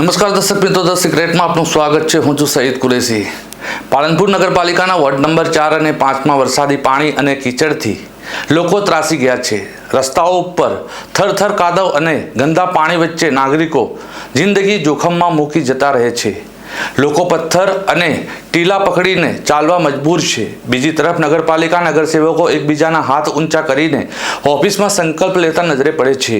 નમસ્કાર દર્શક મિત્રો, ધ સિક્રેટમાં આપનું સ્વાગત છે. હું છું સઈદ કુરેશી. પાલનપુર નગરપાલિકાના વોર્ડ નંબર ચાર અને પાંચમાં વરસાદી પાણી અને કીચડથી લોકો ત્રાસી ગયા છે. રસ્તાઓ ઉપર થરથર કાદવ અને ગંદા પાણી વચ્ચે નાગરિકો જિંદગી જોખમમાં મૂકી જતા રહે છે. લોકો પથ્થર અને ટીલા પકડીને ચાલવા મજબૂર છે. બીજી તરફ નગરપાલિકા નગરસેવકો એકબીજાના હાથ ઊંચા કરીને ઓફિસમાં સંકલ્પ લેતા નજરે પડે છે.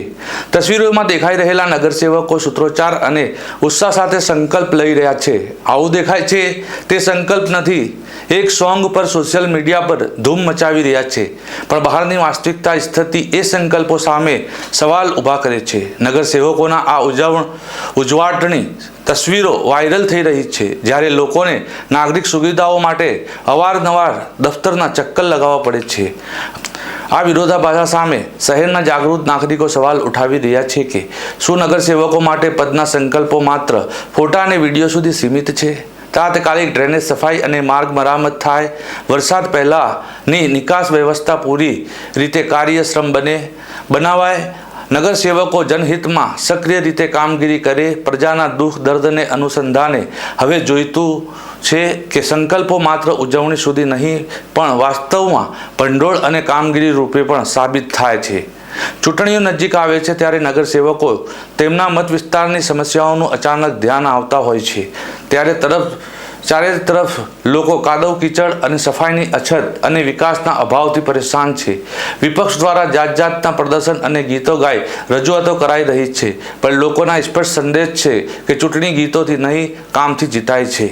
તસવીરોમાં દેખાઈ રહેલા નગરસેવકો સૂત્રોચ્ચાર અને ઉત્સાહ સાથે સંકલ્પ લઈ રહ્યા છે. આવું દેખાય છે તે સંકલ્પ નથી. એક સોંગ પર સોશિયલ મીડિયા પર ધૂમ મચાવી રહ્યા છે. પણ બહારની વાસ્તવિકતા સ્થિતિ એ સંકલ્પો સામે સવાલ ઊભા કરે છે. નગરસેવકોના આ ઉજવણ ઉજવાટની તસવીરો વાયરલ થઈ રહી છે, જ્યારે લોકોને નાગરિક સુવિધાઓ માટે અવારનવાર દફતરના ચક્કર લગાવવા પડે છે. આ વિરોધાભાસા સામે શહેરના જાગૃત નાગરિકો સવાલ ઉઠાવી રહ્યા છે કે, શું નગરસેવકો માટે પદના સંકલ્પો માત્ર ફોટા અને વીડિયો સુધી સીમિત છે? તાત્કાલિક ડ્રેનેજ સફાઈ અને માર્ગ મરામત થાય, વરસાદ પહેલાંની નિકાસ વ્યવસ્થા પૂરી રીતે કાર્યશ્રમ બને, બનાવાય નગરસેવકો જનહિતમાં સક્રિય રીતે કામગીરી કરે, પ્રજાના દુઃખ, દર્દને અનુસંધાને. હવે જોઈતું છે કે સંકલ્પો માત્ર ઉજવણી સુધી નહીં, પણ વાસ્તવમાં ભંડોળ અને કામગીરી રૂપે પણ સાબિત થાય છે. ચૂંટણીઓ નજીક આવે છે ત્યારે નગરસેવકો તેમના મત વિસ્તારની સમસ્યાઓનું અચાનક ધ્યાન આવતા હોય છે. ત્યારે તરફ ચારે તરફ લોકો કાદવ, કીચડ અને સફાઈની અછત અને વિકાસના અભાવથી પરેશાન છે. વિપક્ષ દ્વારા જાત જાતના પ્રદર્શન અને ગીતો ગાઈ રજૂઆતો કરાઈ રહી છે, પણ લોકોના સ્પષ્ટ સંદેશ છે કે ચૂંટણી ગીતોથી નહીં, કામથી જીતાય છે.